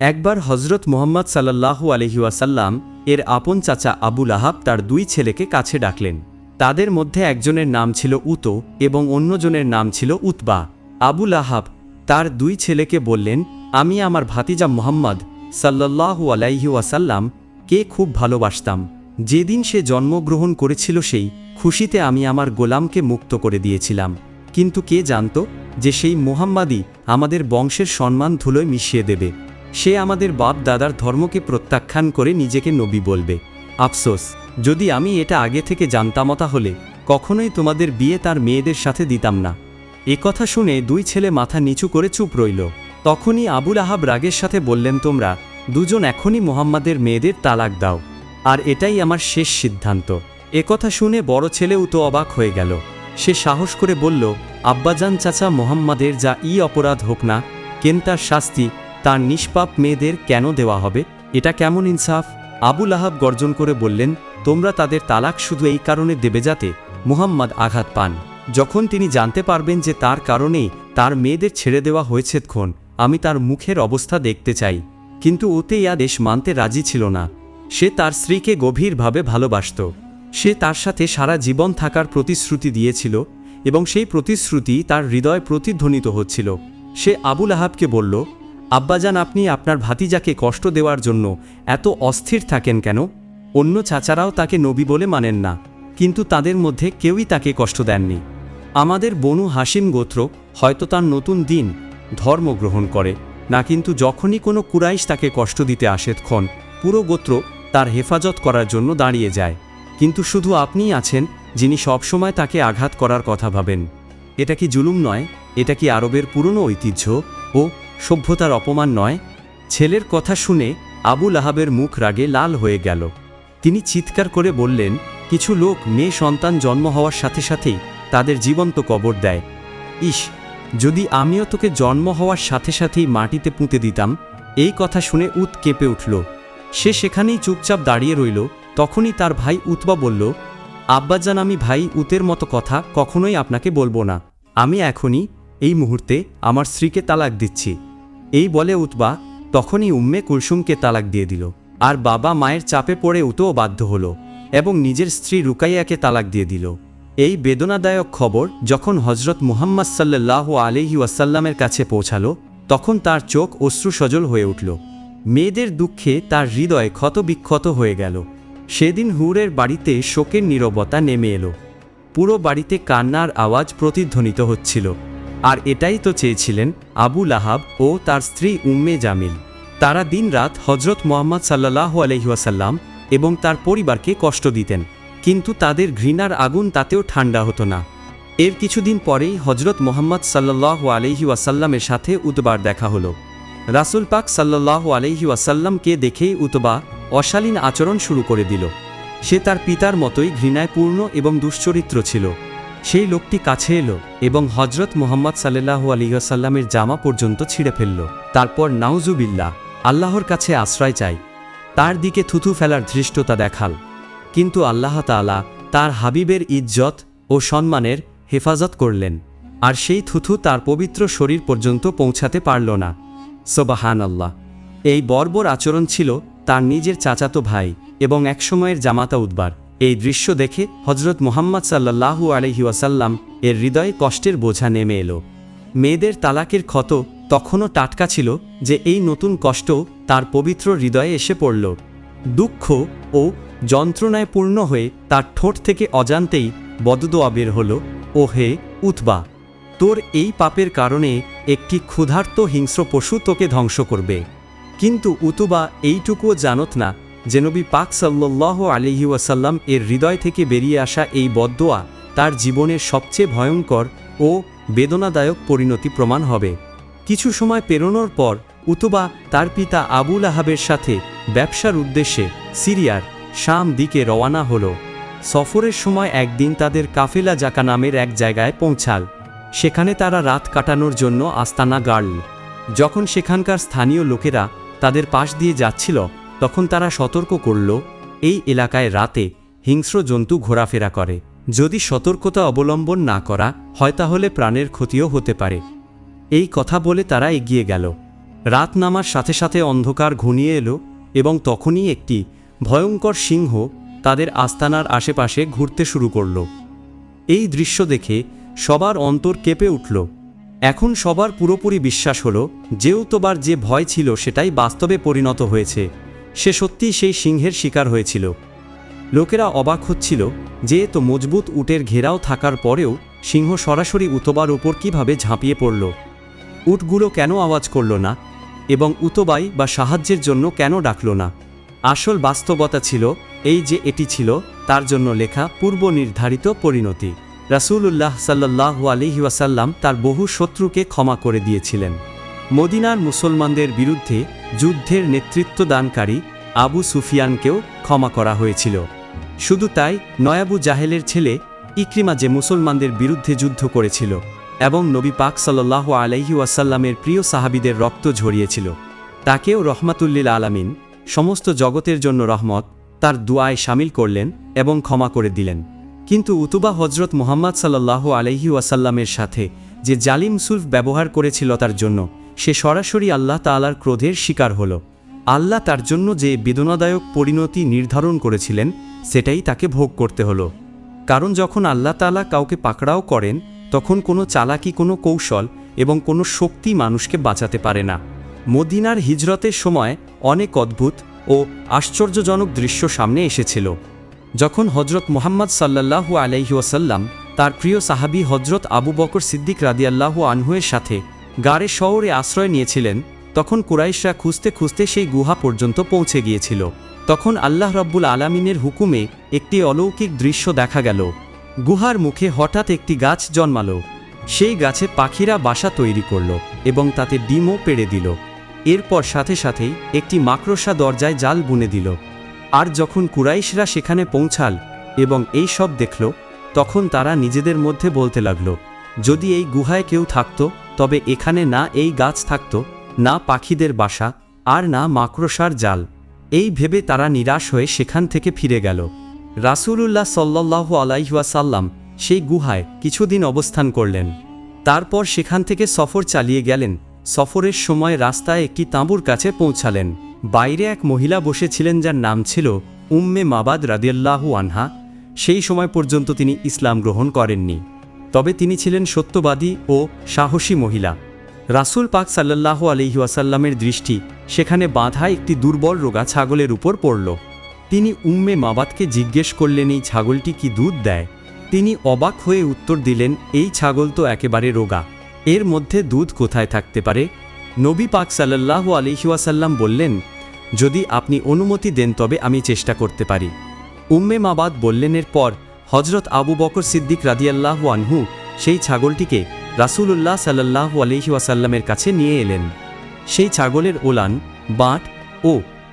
একবার হজরত মোহাম্মদ সাল্লাল্লাহু আলহিউসাল্লাম এর আপন চাচা আবুল আহাব তার দুই ছেলেকে কাছে ডাকলেন। তাদের মধ্যে একজনের নাম ছিল উতো এবং অন্যজনের নাম ছিল উতবা। আবুল আহাব তার দুই ছেলেকে বললেন, আমি আমার ভাতিজা মোহাম্মদ সাল্লাল্লাহু আলাইহি ওয়াসাল্লাম, কে খুব ভালোবাসতাম। যেদিন সে জন্মগ্রহণ করেছিল সেই খুশিতে আমি আমার গোলামকে মুক্ত করে দিয়েছিলাম। কিন্তু কে জানত যে সেই মোহাম্মাদই আমাদের বংশের সম্মান ধুলোয় মিশিয়ে দেবে। সে আমাদের বাপ দাদার ধর্মকে প্রত্যাখ্যান করে নিজেকে নবী বলবে। আফসোস, যদি আমি এটা আগে থেকে জানতামতা হলে কখনোই তোমাদের বিয়ে তার মেয়েদের সাথে দিতাম না। এ কথা শুনে দুই ছেলে মাথা নিচু করে চুপ রইল। তখনই আবুল আহাব রাগের সাথে বললেন, তোমরা দুজন এখনই মোহাম্মদের মেয়েদের তালাক দাও। আর এটাই আমার শেষ সিদ্ধান্ত। এ কথা শুনে বড় ছেলেও তো অবাক হয়ে গেল। সে সাহস করে বলল, আব্বাজান চাচা মোহাম্মদের যা ই অপরাধ হোক না, কেন তার শাস্তি তার নিষ্পাপ মেয়েদের কেন দেওয়া হবে? এটা কেমন ইনসাফ? আবুল আহাব গর্জন করে বললেন, তোমরা তাদের তালাক শুধু এই কারণে দেবে যাতে মুহাম্মদ আঘাত পান। যখন তিনি জানতে পারবেন যে তার কারণেই তার মেয়েদের ছেড়ে দেওয়া হয়েছে ক্ষণ আমি তার মুখের অবস্থা দেখতে চাই। কিন্তু ওতে ইয়া দেশ মানতে রাজি ছিল না। সে তার স্ত্রীকে গভীরভাবে ভালোবাসত। সে তার সাথে সারা জীবন থাকার প্রতিশ্রুতি দিয়েছিল এবং সেই প্রতিশ্রুতি তার হৃদয় প্রতিধ্বনিত হচ্ছিল। সে আবুল আহাবকে বলল আব্বাজান, আপনি আপনার ভাতিজাকে কষ্ট দেওয়ার জন্য এত অস্থির থাকেন কেন? অন্য চাচারাও তাকে নবী বলে মানেন না, কিন্তু তাদের মধ্যে কেউই তাকে কষ্ট দেননি। আমাদের বনু হাসিম গোত্র হয়তো তার নতুন দিন ধর্ম গ্রহণ করে, না কিন্তু যখনই কোনো কুরাইশ তাকে কষ্ট দিতে আসেক্ষণ পুরো গোত্র তার হেফাজত করার জন্য দাঁড়িয়ে যায়। কিন্তু শুধু আপনিই আছেন যিনি সবসময় তাকে আঘাত করার কথা ভাবেন। এটা কি জুলুম নয়? এটা কি আরবের পুরনো ঐতিহ্য? ও সভ্যতার অপমান নয়, ছেলের কথা শুনে আবুল আহাবের মুখ রাগে লাল হয়ে গেল। তিনি চিৎকার করে বললেন, কিছু লোক মেয়ে সন্তান জন্ম হওয়ার সাথে সাথেই তাদের জীবন্ত কবর দেয়। ইস, যদি আমিও তোকে জন্ম হওয়ার সাথে সাথেই মাটিতে পুঁতে দিতাম, এই কথা শুনে উত কেঁপে উঠল। সে সেখানেই চুপচাপ দাঁড়িয়ে রইল। তখনই তার ভাই উতবা বলল, আব্বাজান, আমি ভাই উতের মতো কথা কখনোই আপনাকে বলব না। আমি এখনই এই মুহূর্তে আমার স্ত্রীকে তালাক দিচ্ছি। এই বলে উতবা তখনই উম্মে কুলসুমকে তালাক দিয়ে দিল। আর বাবা মায়ের চাপে পড়ে উতও বাধ্য হলো এবং নিজের স্ত্রী রুকাইয়াকে তালাক দিয়ে দিল। এই বেদনাদায়ক খবর যখন হজরত মুহাম্মদ সাল্লাহ আলহি ওয়াসাল্লামের কাছে পৌঁছালো, তখন তার চোখ অশ্রু সজল হয়ে উঠল। মেয়েদের দুঃখে তার হৃদয় ক্ষতবিক্ষত হয়ে গেল। সেদিন হুরের বাড়িতে শোকের নীরবতা নেমে এলো। পুরো বাড়িতে কান্নার আওয়াজ প্রতিধ্বনিত হচ্ছিল। আর এটাই তো চেয়েছিলেন আবু আহাব ও তার স্ত্রী উম্মে জামিল। তারা দিনরাত হজরত মোহাম্মদ সাল্লাহ আলহিহাসাল্লাম এবং তার পরিবারকে কষ্ট দিতেন, কিন্তু তাদের ঘৃণার আগুন তাতেও ঠান্ডা হতো না। এর কিছুদিন পরেই হজরত মোহাম্মদ সাল্লাহ আলহি ওয়াসাল্লামের সাথে উতবার দেখা হলো। রাসুল পাক সাল্লাহ আলহি ওয়াসাল্লামকে দেখেই উতবা অশালীন আচরণ শুরু করে দিল। সে তার পিতার মতোই ঘৃণায় পূর্ণ এবং দুশ্চরিত্র ছিল। সেই লোকটি কাছে এলো এবং হজরত মোহাম্মদ সাল্লাহু আলিয়াসাল্লামের জামা পর্যন্ত ছিঁড়ে ফেলল। তারপর নাউজুবিল্লা আল্লাহর কাছে আশ্রয় চাই। তার দিকে থুথু ফেলার ধৃষ্টতা দেখাল। কিন্তু আল্লাহ তাআলা তার হাবিবের ইজ্জত ও সম্মানের হেফাজত করলেন। আর সেই থুথু তার পবিত্র শরীর পর্যন্ত পৌঁছাতে পারল না। সোবাহান আল্লাহ এই বর্বর আচরণ ছিল তার নিজের চাচাতো ভাই এবং একসময়ের জামাতা উদ্বার। এই দৃশ্য দেখে হজরত মোহাম্মদ সাল্লাহু আলহি ওয়াসাল্লাম এর হৃদয়ে কষ্টের বোঝা নেমে এলো। মেয়েদের তালাকের ক্ষত তখনও টাটকা ছিল যে এই নতুন কষ্ট তার পবিত্র হৃদয়ে এসে পড়ল। দুঃখ ও যন্ত্রণায় পূর্ণ হয়ে তার ঠোঁট থেকে অজান্তেই বদদোয়া বের হল ও হে উতবা, তোর এই পাপের কারণে একটি ক্ষুধার্ত হিংস্র পশু তোকে ধ্বংস করবে। কিন্তু উতুবা এইটুকুও জানত না যে নবী পাক সাল্লাহ আলিহি ওয়াসাল্লাম এর হৃদয় থেকে বেরিয়ে আসা এই বদদোয়া তার জীবনের সবচেয়ে ভয়ঙ্কর ও বেদনাদায়ক পরিণতি প্রমাণ হবে। কিছু সময় পেরোনোর পর উতুবা তার পিতা আবুল আহাবের সাথে ব্যবসার উদ্দেশ্যে সিরিয়ার শাম দিকে রওয়ানা হল। সফরের সময় একদিন তাদের কাফেলা জাকা নামের এক জায়গায় পৌঁছাল। সেখানে তারা রাত কাটানোর জন্য আস্তানা গাড়ল। যখন সেখানকার স্থানীয় লোকেরা তাদের পাশ দিয়ে যাচ্ছিল তখন তারা সতর্ক করল, এই এলাকায় রাতে হিংস্র জন্তু ঘোরাফেরা করে। যদি সতর্কতা অবলম্বন না করা হয় তাহলে প্রাণের ক্ষতিও হতে পারে। এই কথা বলে তারা এগিয়ে গেল। রাত নামার সাথে সাথে অন্ধকার ঘনিয়ে এলো এবং তখনই একটি ভয়ঙ্কর সিংহ তাদের আস্তানার আশেপাশে ঘুরতে শুরু করল। এই দৃশ্য দেখে সবার অন্তর কেঁপে উঠল। এখন সবার পুরোপুরি বিশ্বাস হলো যেউতোবার যে ভয় ছিল সেটাই বাস্তবে পরিণত হয়েছে। সে সত্যিই সেই সিংহের শিকার হয়েছিল। লোকেরা অবাক হচ্ছিল যে তো মজবুত উটের ঘেরাও থাকার পরেও সিংহ সরাসরি উতবার ওপর কীভাবে ঝাঁপিয়ে পড়ল। উটগুলো কেন আওয়াজ করল না? এবং উতবাই বা সাহায্যের জন্য কেন ডাকল না? আসল বাস্তবতা ছিল এই যে এটি ছিল, তার জন্য লেখা পূর্ব নির্ধারিত পরিণতি। রাসূলুল্লাহ সাল্লাহ আলিহি ওয়াসাল্লাম তার বহু শত্রুকে ক্ষমা করে দিয়েছিলেন। মদিনার মুসলমানদের বিরুদ্ধে যুদ্ধের নেতৃত্ব দানকারী আবু সুফিয়ানকেও ক্ষমা করা হয়েছিল। শুধু তাই নয়াবু জাহেলের ছেলে ইক্রিমা যে মুসলমানদের বিরুদ্ধে যুদ্ধ করেছিল এবং নবী পাক সাল্লাহ আলাইহি ওয়াসাল্লামের প্রিয় সাহাবিদের রক্ত ঝরিয়েছিল, তাকেও রহমাতুল্লিল আলামিন সমস্ত জগতের জন্য রহমত তার দুয়ায় সামিল করলেন এবং ক্ষমা করে দিলেন। কিন্তু উতুবা হজরত মোহাম্মদ সাল্লাহ আলহি ওয়াসাল্লামের সাথে যে জালিম সুলফ ব্যবহার করেছিল তার জন্য সে সরাসরি আল্লাহ তালার ক্রোধের শিকার হল। আল্লাহ তার জন্য যে বেদনাদায়ক পরিণতি নির্ধারণ করেছিলেন, সেটাই তাকে ভোগ করতে হলো। কারণ যখন আল্লাহ তালা কাউকে পাকড়াও করেন, তখন কোনো চালাকি, কোনো কৌশল এবং কোনো শক্তি মানুষকে বাঁচাতে পারে না। মদিনার হিজরতের সময় অনেক অদ্ভুত ও আশ্চর্যজনক দৃশ্য সামনে এসেছিল। যখন হজরত মোহাম্মদ সাল্লাল্লাহু আলাইহি ওয়াসাল্লাম, তার প্রিয় সাহাবি হজরত আবু বকর সিদ্দিক রাদিয়াল্লাহু আনহুয়ের সাথে গাড়ে শহরে আশ্রয় নিয়েছিলেন, তখন কুরাইশরা খুঁজতে খুঁজতে সেই গুহা পর্যন্ত পৌঁছে গিয়েছিল। তখন আল্লাহ রব্বুল আলামিনের হুকুমে একটি অলৌকিক দৃশ্য দেখা গেল। গুহার মুখে হঠাৎ একটি গাছ জন্মালো। সেই গাছে পাখিরা বাসা তৈরি করল এবং তাতে ডিমও পেড়ে দিল। এরপর সাথে সাথেই একটি মাকড়সা দরজায় জাল বুনে দিল। আর যখন কুরাইশরা সেখানে পৌঁছাল এবং এই সব দেখল, তখন তারা নিজেদের মধ্যে বলতে লাগল, যদি এই গুহায় কেউ থাকত তবে এখানে না এই গাছ থাকত, না পাখিদের বাসা, আর না মাকড়সার জাল। এই ভেবে তারা নিরাশ হয়ে সেখান থেকে ফিরে গেল। রাসূলুল্লাহ সাল্লাহ আলাইহাসাল্লাম সেই গুহায় কিছুদিন অবস্থান করলেন। তারপর সেখান থেকে সফর চালিয়ে গেলেন। সফরের সময় রাস্তায় একটি তাঁবুর কাছে পৌঁছালেন। বাইরে এক মহিলা বসেছিলেন যার নাম ছিল উম্মে মাবাদ রাদিয়াল্লাহু আনহা। সেই সময় পর্যন্ত তিনি ইসলাম গ্রহণ করেননি। তবে তিনি ছিলেন সত্যবাদী ও সাহসী মহিলা। রাসূল পাক সাল্লাহ আলহিউসাল্লামের দৃষ্টি সেখানে বাঁধা একটি দুর্বল রোগা ছাগলের উপর পড়ল। তিনি উম্মে মাবাদকে জিজ্ঞেস করলেন, এই ছাগলটি কি দুধ দেয়? তিনি অবাক হয়ে উত্তর দিলেন, এই ছাগল তো একেবারে রোগা। এর মধ্যে দুধ কোথায় থাকতে পারে? নবী পাক সাল্লাহ আলিহাসাল্লাম বললেন, যদি আপনি অনুমতি দেন, তবে আমি চেষ্টা করতে পারি। উম্মে মাবাদ বললেন, এরপর হজরত আবু বকর সিদ্দিক রাদিয়াল্লাহ আনহু সেই ছাগলটিকে রাসূলুল্লাহ সাল্লাহু আলহিউসাল্লামের কাছে নিয়ে এলেন। সেই ছাগলের ওলান, বাঁট ও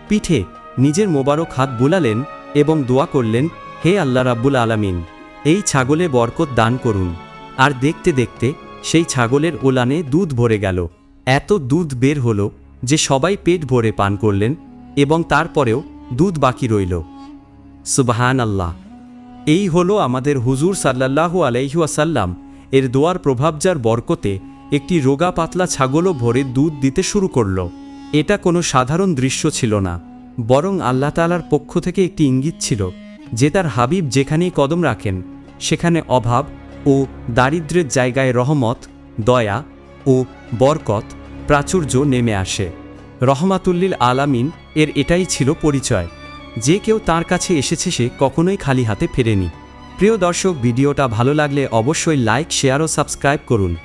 পিঠে নিজের মোবারক হাত বুলালেন এবং দোয়া করলেন, হে আল্লাহ রাব্বুল আলামিন, এই ছাগলে বরকত দান করুন। আর দেখতে দেখতে সেই ছাগলের ওলানে দুধ ভরে গেল। এত দুধ বের হলো যে সবাই পেট ভরে পান করলেন এবং তারপরেও দুধ বাকি রইল। সুবহান আল্লাহ এই হলো আমাদের হুজুর সাল্লাল্লাহু আলাইহুয়াসাল্লাম এর দোয়ার প্রভাব যার বরকতে একটি রোগা পাতলা ছাগলও ভরে দুধ দিতে শুরু করল। এটা কোনো সাধারণ দৃশ্য ছিল না, বরং আল্লাহ তালার পক্ষ থেকে একটি ইঙ্গিত ছিল যে তার হাবিব যেখানেই কদম রাখেন, সেখানে অভাব ও দারিদ্র্যের জায়গায় রহমত, দয়া ও বরকত প্রাচুর্য নেমে আসে। রহমাতুল্লিল আলামিন এর এটাই ছিল পরিচয়। যে কেউ তার কাছে এসেছে সে কখনোই খালি হাতে ফেরেনি। প্রিয় দর্শক, ভিডিওটা ভালো লাগলে অবশ্যই লাইক শেয়ার ও সাবস্ক্রাইব করুন।